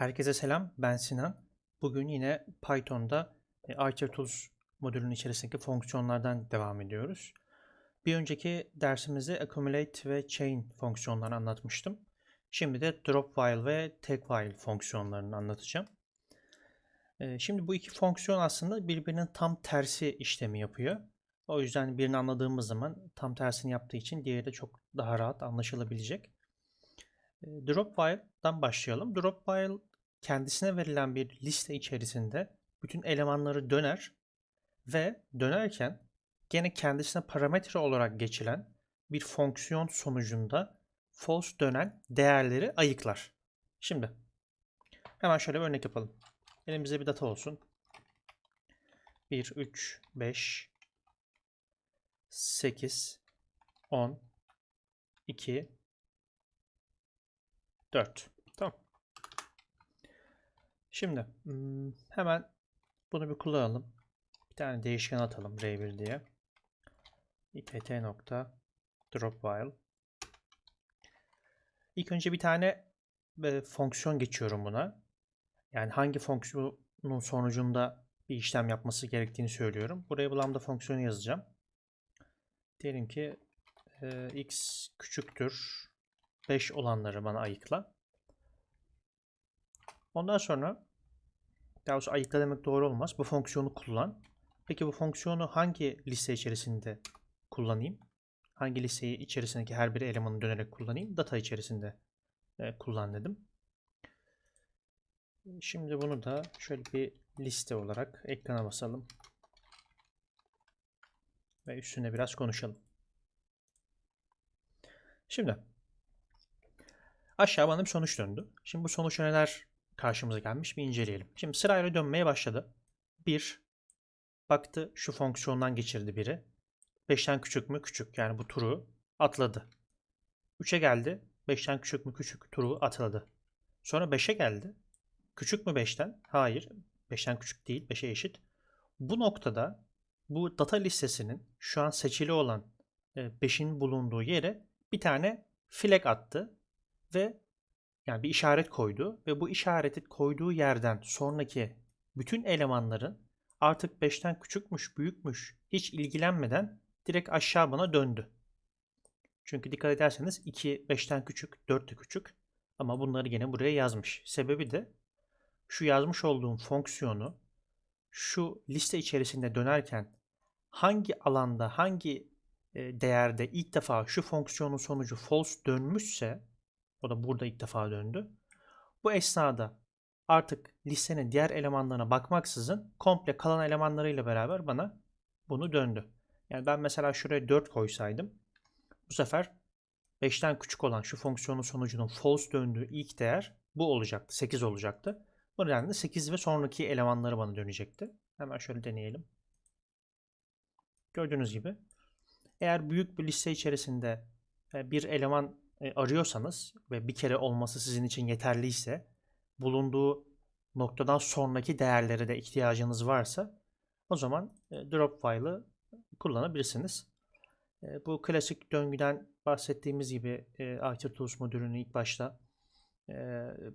Herkese selam, ben Sinan. Bugün yine Python'da e, ArcherTools modülünün içerisindeki fonksiyonlardan devam ediyoruz. Bir önceki dersimizde accumulate ve chain fonksiyonlarını anlatmıştım. Şimdi de drop while ve take while fonksiyonlarını anlatacağım. E, Şimdi bu iki fonksiyon aslında birbirinin tam tersi işlemi yapıyor. O yüzden birini anladığımız zaman tam tersini yaptığı için diğeri de çok daha rahat anlaşılabilecek. E, Drop while'dan başlayalım. Drop while kendisine verilen bir liste içerisinde bütün elemanları döner ve dönerken gene kendisine parametre olarak geçilen bir fonksiyon sonucunda false dönen değerleri ayıklar. Şimdi hemen şöyle bir örnek yapalım. Elimizde bir data olsun. 1, 3, 5, 8, 10, 2, 4. Şimdi hmm, hemen bunu bir kullanalım. Bir tane değişken atalım R1 diye. ipt nokta drop while. İlk önce bir tane e, fonksiyon geçiyorum buna. Yani hangi fonksiyonun sonucunda bir işlem yapması gerektiğini söylüyorum. Buraya bu lambda fonksiyonu yazacağım. Diyelim ki e, x küçüktür 5 olanları bana ayıkla. Ondan sonra daha doğrusu ayıkla demek doğru olmaz. Bu fonksiyonu kullan. Peki bu fonksiyonu hangi liste içerisinde kullanayım? Hangi listeyi içerisindeki her bir elemanı dönerek kullanayım? Data içerisinde e, kullan dedim. Şimdi bunu da şöyle bir liste olarak ekrana basalım. Ve üstüne biraz konuşalım. Şimdi aşağı bana bir sonuç döndü. Şimdi bu sonuç neler karşımıza gelmiş bir inceleyelim. Şimdi sırayla dönmeye başladı. 1 baktı şu fonksiyondan geçirdi biri. 5'ten küçük mü? Küçük. Yani bu turu atladı. 3'e geldi. 5'ten küçük mü? Küçük. Turu atladı. Sonra 5'e geldi. Küçük mü 5'ten? Hayır. 5'ten küçük değil. 5'e eşit. Bu noktada bu data listesinin şu an seçili olan 5'in bulunduğu yere bir tane flag attı ve yani bir işaret koydu ve bu işareti koyduğu yerden sonraki bütün elemanların artık 5'ten küçükmüş, büyükmüş hiç ilgilenmeden direkt aşağı bana döndü. Çünkü dikkat ederseniz 2 5'ten küçük, 4 de küçük ama bunları gene buraya yazmış. Sebebi de şu yazmış olduğum fonksiyonu şu liste içerisinde dönerken hangi alanda, hangi e, değerde ilk defa şu fonksiyonun sonucu false dönmüşse o da burada ilk defa döndü. Bu esnada artık listenin diğer elemanlarına bakmaksızın komple kalan elemanlarıyla beraber bana bunu döndü. Yani ben mesela şuraya 4 koysaydım bu sefer 5'ten küçük olan şu fonksiyonun sonucunun false döndüğü ilk değer bu olacaktı. 8 olacaktı. Bu nedenle 8 ve sonraki elemanları bana dönecekti. Hemen şöyle deneyelim. Gördüğünüz gibi eğer büyük bir liste içerisinde e, bir eleman e, arıyorsanız ve bir kere olması sizin için yeterliyse bulunduğu noktadan sonraki değerlere de ihtiyacınız varsa o zaman e, drop file'ı kullanabilirsiniz. Bu klasik döngüden bahsettiğimiz gibi ArcherTools modülünün ilk başta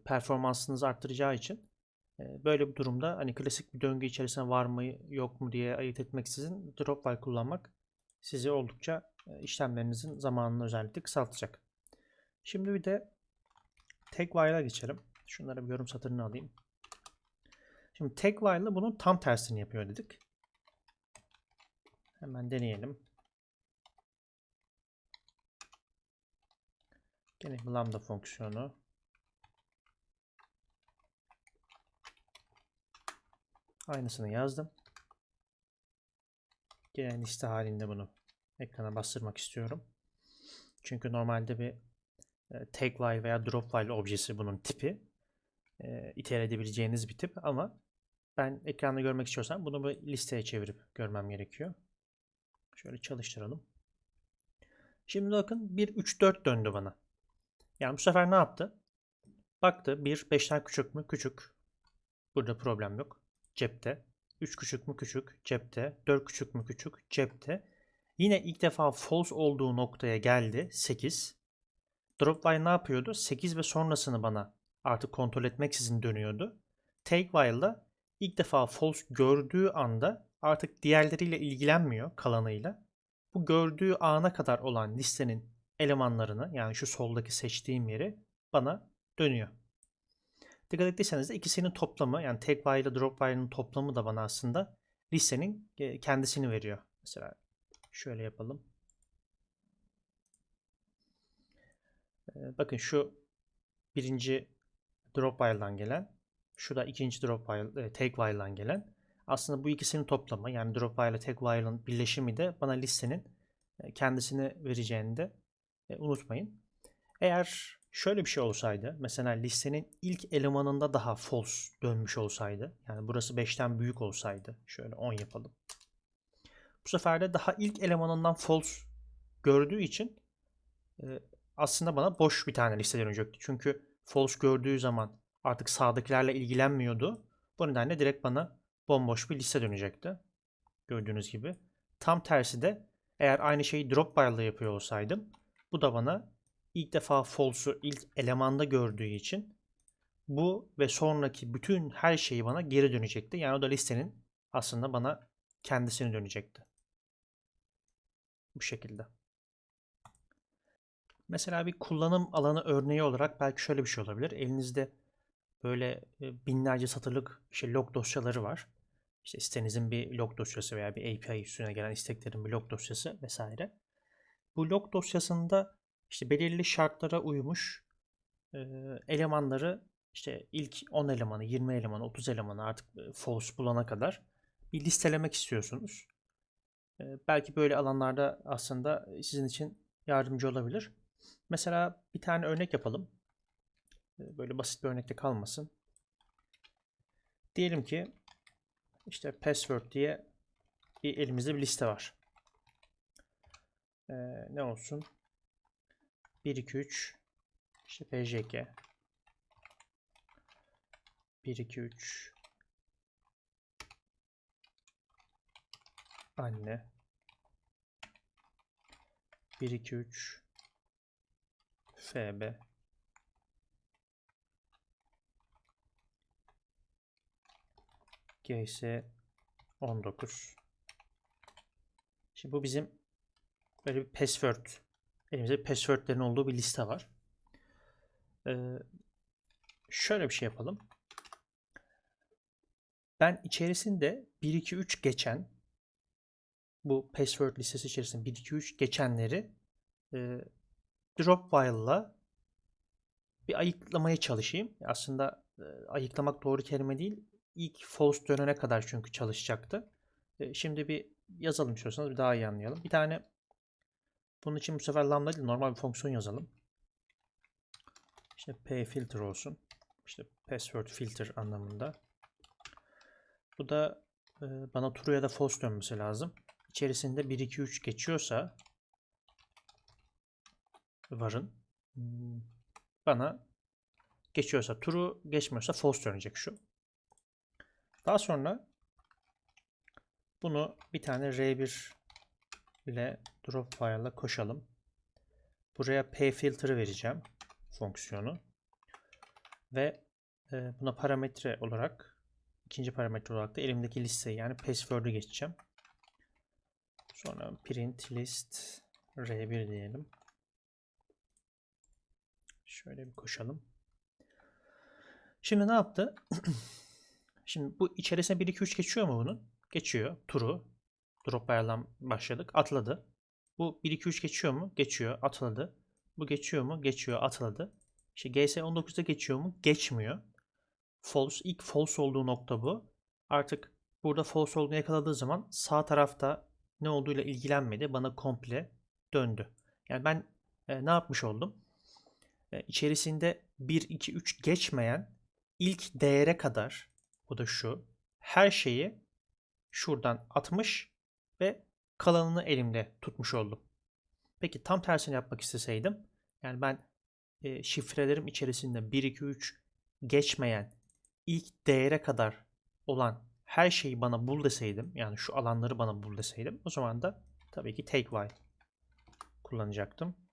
performansınızı arttıracağı için böyle bir durumda hani klasik bir döngü içerisinde var mı yok mu diye ayırt etmeksizin drop file kullanmak sizi oldukça işlemlerinizin zamanını özellikle kısaltacak. Şimdi bir de take while'a geçelim. Şunlara bir yorum satırını alayım. Şimdi take while'la bunun tam tersini yapıyor dedik. Hemen deneyelim. Gene lambda fonksiyonu. Aynısını yazdım. Gene liste halinde bunu ekrana bastırmak istiyorum. Çünkü normalde bir e, take while veya drop while objesi bunun tipi. E, iter edebileceğiniz bir tip ama ben ekranda görmek istiyorsam bunu bir listeye çevirip görmem gerekiyor. Şöyle çalıştıralım. Şimdi bakın 1 3 4 döndü bana. Yani bu sefer ne yaptı? Baktı 1 5'ten küçük mü? Küçük. Burada problem yok. Cepte. 3 küçük mü? Küçük. Cepte. 4 küçük mü? Küçük. Cepte. Yine ilk defa false olduğu noktaya geldi. 8. Dropline ne yapıyordu? 8 ve sonrasını bana artık kontrol etmeksizin dönüyordu. Take while'da ilk defa false gördüğü anda artık diğerleriyle ilgilenmiyor kalanıyla. Bu gördüğü ana kadar olan listenin elemanlarını yani şu soldaki seçtiğim yeri bana dönüyor. Dikkat ettiyseniz de ikisinin toplamı yani take while ile drop while'ın toplamı da bana aslında listenin e, kendisini veriyor. Mesela şöyle yapalım. Bakın şu birinci drop while'dan gelen, şu da ikinci drop while, e, take while'dan gelen. Aslında bu ikisinin toplamı yani drop while ile take while'ın birleşimi de bana listenin kendisini vereceğini de unutmayın. Eğer şöyle bir şey olsaydı, mesela listenin ilk elemanında daha false dönmüş olsaydı, yani burası 5'ten büyük olsaydı, şöyle 10 yapalım. Bu sefer de daha ilk elemanından false gördüğü için aslında bana boş bir tane liste dönecekti. Çünkü false gördüğü zaman artık sağdakilerle ilgilenmiyordu. Bu nedenle direkt bana bomboş bir liste dönecekti. Gördüğünüz gibi. Tam tersi de eğer aynı şeyi drop while'da yapıyor olsaydım bu da bana ilk defa false'u ilk elemanda gördüğü için bu ve sonraki bütün her şeyi bana geri dönecekti. Yani o da listenin aslında bana kendisini dönecekti. Bu şekilde. Mesela bir kullanım alanı örneği olarak belki şöyle bir şey olabilir. Elinizde böyle e, binlerce satırlık işte log dosyaları var. İşte sitenizin bir log dosyası veya bir API üstüne gelen isteklerin bir log dosyası vesaire. Bu log dosyasında işte belirli şartlara uymuş e, elemanları işte ilk 10 elemanı, 20 elemanı, 30 elemanı artık e, false bulana kadar bir listelemek istiyorsunuz. Belki böyle alanlarda aslında sizin için yardımcı olabilir. Mesela bir tane örnek yapalım. E, Böyle basit bir örnekte kalmasın. Diyelim ki işte password diye bir elimizde bir liste var. Ee, ne olsun? 1 2 3 işte pjk 1 2 3 anne 1 2 3 fb gs 19 Şimdi bu bizim böyle bir password elimizde passwordlerin olduğu bir liste var. Ee, şöyle bir şey yapalım. Ben içerisinde 1 2 3 geçen bu password listesi içerisinde 1 2 3 geçenleri e, drop while'la bir ayıklamaya çalışayım. Aslında ayıklamak doğru kelime değil. İlk false dönene kadar çünkü çalışacaktı. Şimdi bir yazalım istiyorsanız bir daha iyi anlayalım. Bir tane bunun için bu sefer lambda değil normal bir fonksiyon yazalım. İşte p filter olsun. İşte password filter anlamında. Bu da bana true ya da false dönmesi lazım. İçerisinde 1 2 3 geçiyorsa varın hmm, bana geçiyorsa true, geçmiyorsa false dönecek şu. Daha sonra bunu bir tane R1 ile drop file'la koşalım. Buraya p filter'ı vereceğim fonksiyonu. Ve e, buna parametre olarak ikinci parametre olarak da elimdeki listeyi yani password'ü geçeceğim. Sonra print list r1 diyelim. Şöyle bir koşalım. Şimdi ne yaptı? Şimdi bu içerisine 1 2 3 geçiyor mu bunun? Geçiyor. Turu. Drop by'dan başladık. Atladı. Bu 1 2 3 geçiyor mu? Geçiyor. Atladı. Bu geçiyor mu? Geçiyor. Atladı. İşte GS19'da geçiyor mu? Geçmiyor. False. ilk false olduğu nokta bu. Artık burada false olduğunu yakaladığı zaman sağ tarafta ne olduğuyla ilgilenmedi. Bana komple döndü. Yani ben e, ne yapmış oldum? E, içerisinde 1, 2, 3 geçmeyen ilk değere kadar bu da şu. Her şeyi şuradan atmış ve kalanını elimde tutmuş oldum. Peki tam tersini yapmak isteseydim yani ben e, şifrelerim içerisinde 1, 2, 3 geçmeyen ilk değere kadar olan her şeyi bana bul deseydim yani şu alanları bana bul deseydim o zaman da tabii ki take while kullanacaktım.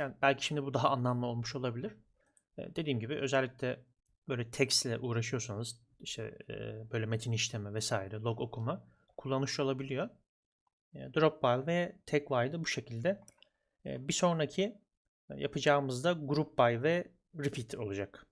Yani belki şimdi bu daha anlamlı olmuş olabilir. E, dediğim gibi özellikle böyle tekstle uğraşıyorsanız işte e, böyle metin işleme vesaire log okuma kullanışlı olabiliyor. E, drop while ve take while de bu şekilde. E, bir sonraki yapacağımızda group by ve repeat olacak.